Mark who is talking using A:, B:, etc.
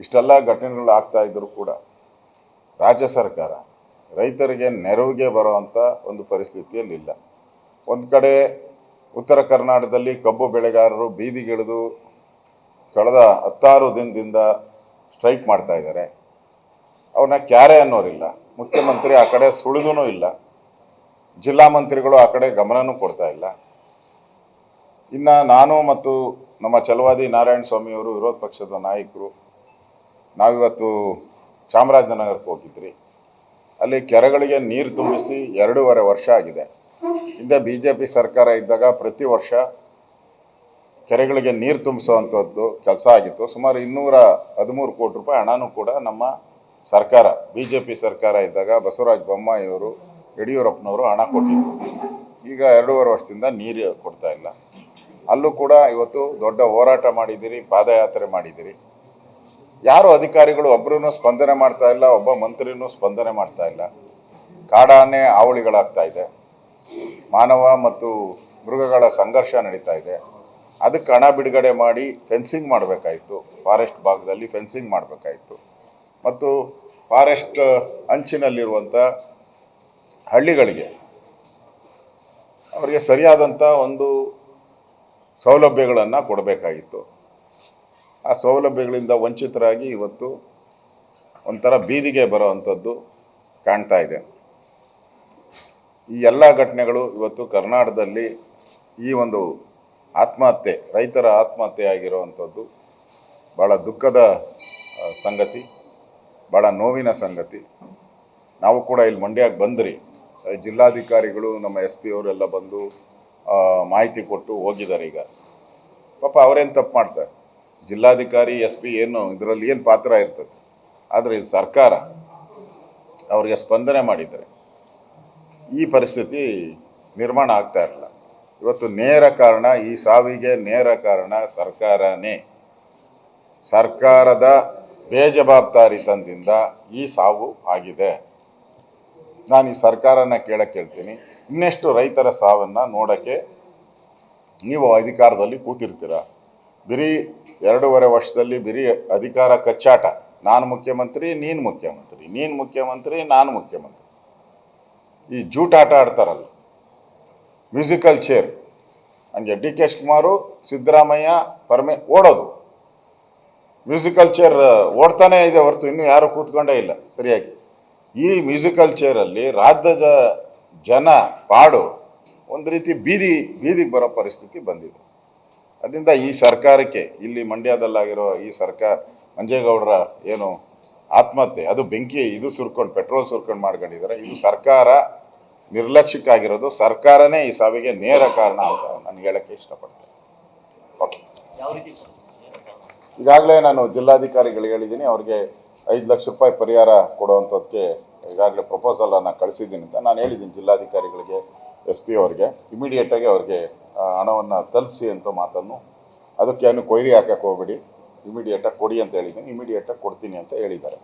A: ಇಷ್ಟೆಲ್ಲ ಘಟನೆಗಳು ಆಗ್ತಾ ಇದ್ದರೂ ಕೂಡ ರಾಜ್ಯ ಸರ್ಕಾರ ರೈತರಿಗೆ ನೆರವಿಗೆ ಬರುವಂಥ ಒಂದು ಪರಿಸ್ಥಿತಿಯಲ್ಲಿಲ್ಲ ಒಂದು ಕಡೆ ಉತ್ತರ ಕರ್ನಾಟಕದಲ್ಲಿ ಕಬ್ಬು ಬೆಳೆಗಾರರು ಬೀದಿಗಿಳಿದು ಕಳೆದ ಹತ್ತಾರು ದಿನದಿಂದ ಸ್ಟ್ರೈಕ್ ಮಾಡ್ತಾ ಇದ್ದಾರೆ. ಅವನ್ನ ಕ್ಯಾರೆ ಅನ್ನೋರಿಲ್ಲ. ಮುಖ್ಯಮಂತ್ರಿ ಆ ಕಡೆ ಸುಳಿದೂ ಇಲ್ಲ. ಜಿಲ್ಲಾ ಮಂತ್ರಿಗಳು ಆ ಕಡೆ ಗಮನನೂ ಕೊಡ್ತಾ ಇಲ್ಲ. ಇನ್ನು ನಾನು ಮತ್ತು ನಮ್ಮ ಚಲವಾದಿ ನಾರಾಯಣ ಸ್ವಾಮಿಯವರು ವಿರೋಧ ಪಕ್ಷದ ನಾಯಕರು ನಾವಿವತ್ತು ಚಾಮರಾಜನಗರಕ್ಕೆ ಹೋಗಿದ್ರಿ. ಅಲ್ಲಿ ಕೆರೆಗಳಿಗೆ ನೀರು ತುಂಬಿಸಿ ಎರಡೂವರೆ ವರ್ಷ ಆಗಿದೆ. ಹಿಂದೆ ಬಿ ಜೆ ಪಿ ಸರ್ಕಾರ ಇದ್ದಾಗ ಪ್ರತಿ ವರ್ಷ ಕೆರೆಗಳಿಗೆ ನೀರು ತುಂಬಿಸುವಂಥದ್ದು ಕೆಲಸ ಆಗಿತ್ತು. ಸುಮಾರು ಇನ್ನೂರ ಹದಿಮೂರು ಕೋಟಿ ರೂಪಾಯಿ ಹಣನೂ ಕೂಡ ನಮ್ಮ ಸರ್ಕಾರ ಬಿ ಜೆ ಪಿ ಸರ್ಕಾರ ಇದ್ದಾಗ ಬಸವರಾಜ ಬೊಮ್ಮಾಯಿಯವರು ಯಡಿಯೂರಪ್ಪನವರು ಹಣ ಕೊಟ್ಟಿದ್ದರು ಈಗ ಎರಡೂವರೆ ವರ್ಷದಿಂದ ನೀರು ಕೊಡ್ತಾ ಇಲ್ಲ. ಅಲ್ಲೂ ಕೂಡ ಇವತ್ತು ದೊಡ್ಡ ಹೋರಾಟ ಮಾಡಿದ್ದೀರಿ, ಪಾದಯಾತ್ರೆ ಮಾಡಿದ್ದೀರಿ. ಯಾರು ಅಧಿಕಾರಿಗಳು ಒಬ್ಬರೂ ಸ್ಪಂದನೆ ಮಾಡ್ತಾ ಇಲ್ಲ, ಒಬ್ಬ ಮಂತ್ರಿನೂ ಸ್ಪಂದನೆ ಮಾಡ್ತಾ ಇಲ್ಲ. ಕಾಡಾನೆ ಹಾವಳಿಗಳಾಗ್ತಾ ಇದೆ. ಮಾನವ ಮತ್ತು ಮೃಗಗಳ ಸಂಘರ್ಷ ನಡೀತಾ ಇದೆ. ಅದಕ್ಕೆ ಹಣ ಬಿಡುಗಡೆ ಮಾಡಿ ಫೆನ್ಸಿಂಗ್ ಮಾಡಬೇಕಾಯಿತು. ಫಾರೆಸ್ಟ್ ಭಾಗದಲ್ಲಿ ಫೆನ್ಸಿಂಗ್ ಮಾಡಬೇಕಾಯಿತು. ಮತ್ತು ಫಾರೆಸ್ಟ್ ಅಂಚಿನಲ್ಲಿರುವಂಥ ಹಳ್ಳಿಗಳಿಗೆ ಅವರಿಗೆ ಸರಿಯಾದಂಥ ಒಂದು ಸೌಲಭ್ಯಗಳನ್ನು ಕೊಡಬೇಕಾಗಿತ್ತು. ಆ ಸೌಲಭ್ಯಗಳಿಂದ ವಂಚಿತರಾಗಿ ಇವತ್ತು ಒಂಥರ ಬೀದಿಗೆ ಬರೋವಂಥದ್ದು ಕಾಣ್ತಾ ಇದೆ. ಈ ಎಲ್ಲ ಘಟನೆಗಳು ಇವತ್ತು ಕರ್ನಾಟಕದಲ್ಲಿ ಈ ಒಂದು ಆತ್ಮಹತ್ಯೆ, ರೈತರ ಆತ್ಮಹತ್ಯೆ ಆಗಿರುವಂಥದ್ದು ಭಾಳ ದುಃಖದ ಸಂಗತಿ ಭಾಳ ನೋವಿನ ಸಂಗತಿ. ನಾವು ಕೂಡ ಇಲ್ಲಿ ಮಂಡ್ಯಕ್ಕೆ ಬಂದ್ರಿ. ಜಿಲ್ಲಾಧಿಕಾರಿಗಳು, ನಮ್ಮ ಎಸ್ ಪಿ ಅವರೆಲ್ಲ ಬಂದು ಮಾಹಿತಿ ಕೊಟ್ಟು ಹೋಗಿದ್ದಾರೆ ಈಗ. ಪಾಪ ಅವರೇನು ತಪ್ಪು ಮಾಡ್ತಾರೆ? ಜಿಲ್ಲಾಧಿಕಾರಿ ಎಸ್ ಪಿ ಏನು, ಇದರಲ್ಲಿ ಏನು ಪಾತ್ರ ಇರ್ತದೆ? ಆದರೆ ಇದು ಸರ್ಕಾರ ಅವರಿಗೆ ಸ್ಪಂದನೆ ಮಾಡಿದರೆ ಈ ಪರಿಸ್ಥಿತಿ ನಿರ್ಮಾಣ ಆಗ್ತಾ ಇರಲ್ಲ. ಇವತ್ತು ನೇರ ಕಾರಣ, ಈ ಸಾವಿಗೆ ನೇರ ಕಾರಣ ಸರ್ಕಾರನೇ. ಸರ್ಕಾರದ ಬೇಜವಾಬ್ದಾರಿತನದಿಂದ ಈ ಸಾವು ಆಗಿದೆ. ನಾನು ಈ ಸರ್ಕಾರನ ಕೇಳಕ್ಕೆ ಕೇಳ್ತೀನಿ. ಇನ್ನೆಷ್ಟು ರೈತರ ಸಾವನ್ನು ನೋಡೋಕ್ಕೆ ನೀವು ಅಧಿಕಾರದಲ್ಲಿ ಕೂತಿರ್ತೀರ? ಬರೀ ಎರಡೂವರೆ ವರ್ಷದಲ್ಲಿ ಬಿರಿ ಅಧಿಕಾರ ಕಚ್ಚಾಟ. ನಾನು ಮುಖ್ಯಮಂತ್ರಿ, ನೀನು ಮುಖ್ಯಮಂತ್ರಿ ನೀನು ಮುಖ್ಯಮಂತ್ರಿ, ನಾನು ಮುಖ್ಯಮಂತ್ರಿ. ಈ ಜೂಟಾಟ ಆಡ್ತಾರಲ್ಲ. ಮ್ಯೂಸಿಕಲ್ ಚೇರ್ ಹಂಗೆ ಡಿ ಕೆ ಶಿವಕುಮಾರು, ಸಿದ್ದರಾಮಯ್ಯ, ಪರಮೆ, ಓಡೋದು. ಮ್ಯೂಸಿಕಲ್ ಚೇರ್ ಓಡ್ತಾನೇ ಇದೆ ಹೊರತು ಇನ್ನೂ ಯಾರೂ ಕೂತ್ಕೊಂಡೇ ಇಲ್ಲ ಸರಿಯಾಗಿ. ಈ ಮ್ಯೂಸಿಕಲ್ ಚೇರಲ್ಲಿ ರಾಜ್ಯದ ಜನ ಪಾಡು ಒಂದು ರೀತಿ ಬೀದಿ, ಬೀದಿಗೆ ಬರೋ ಪರಿಸ್ಥಿತಿ ಬಂದಿದೆ. ಅದರಿಂದ ಈ ಸರ್ಕಾರಕ್ಕೆ, ಇಲ್ಲಿ ಮಂಡ್ಯದಲ್ಲಾಗಿರೋ ಈ ಸರ್ಕಾರ, ಮಂಜೇಗೌಡರ ಏನು ಆತ್ಮಹತ್ಯೆ, ಅದು ಬೆಂಕಿ ಇದು ಸುರ್ಕೊಂಡು, ಪೆಟ್ರೋಲ್ ಸುರ್ಕೊಂಡು ಮಾಡ್ಕೊಂಡಿದ್ದಾರೆ. ಇದು ಸರ್ಕಾರ ನಿರ್ಲಕ್ಷ್ಯಕ್ಕಾಗಿರೋದು, ಸರ್ಕಾರನೇ ಈ ಸಾವಿಗೆ ನೇರ ಕಾರಣ ಅಂತ ನಾನು ಹೇಳಕ್ಕೆ ಇಷ್ಟಪಡ್ತೇನೆ. ಓಕೆ ಈಗಾಗಲೇ ನಾನು ಜಿಲ್ಲಾಧಿಕಾರಿಗಳಿಗೆ ಹೇಳಿದ್ದೀನಿ, ಅವ್ರಿಗೆ ಐದು ಲಕ್ಷ ರೂಪಾಯಿ ಪರಿಹಾರ ಕೊಡುವಂಥದ್ದಕ್ಕೆ ಈಗಾಗಲೇ ಪ್ರಪೋಸಲನ್ನು ಕಳಿಸಿದ್ದೀನಿ ಅಂತ ನಾನು ಹೇಳಿದ್ದೀನಿ ಜಿಲ್ಲಾಧಿಕಾರಿಗಳಿಗೆ ಎಸ್ ಪಿ ಅವ್ರಿಗೆ ಇಮಿಡಿಯೇಟಾಗಿ ಅವ್ರಿಗೆ ಹಣವನ್ನು ತಲುಪಿಸಿ ಅಂತ ಮಾತನ್ನು ಅದಕ್ಕೆ ಏನು ಕೊಯ್ರಿ ಹಾಕಕ್ಕೆ ಹೋಗ್ಬೇಡಿ. ಇಮಿಡಿಯೇಟಾಗಿ ಕೊಡಿ ಅಂತ ಹೇಳಿದ್ದೀನಿ. ಇಮಿಡಿಯೇಟಾಗಿ ಕೊಡ್ತೀನಿ ಅಂತ ಹೇಳಿದ್ದಾರೆ.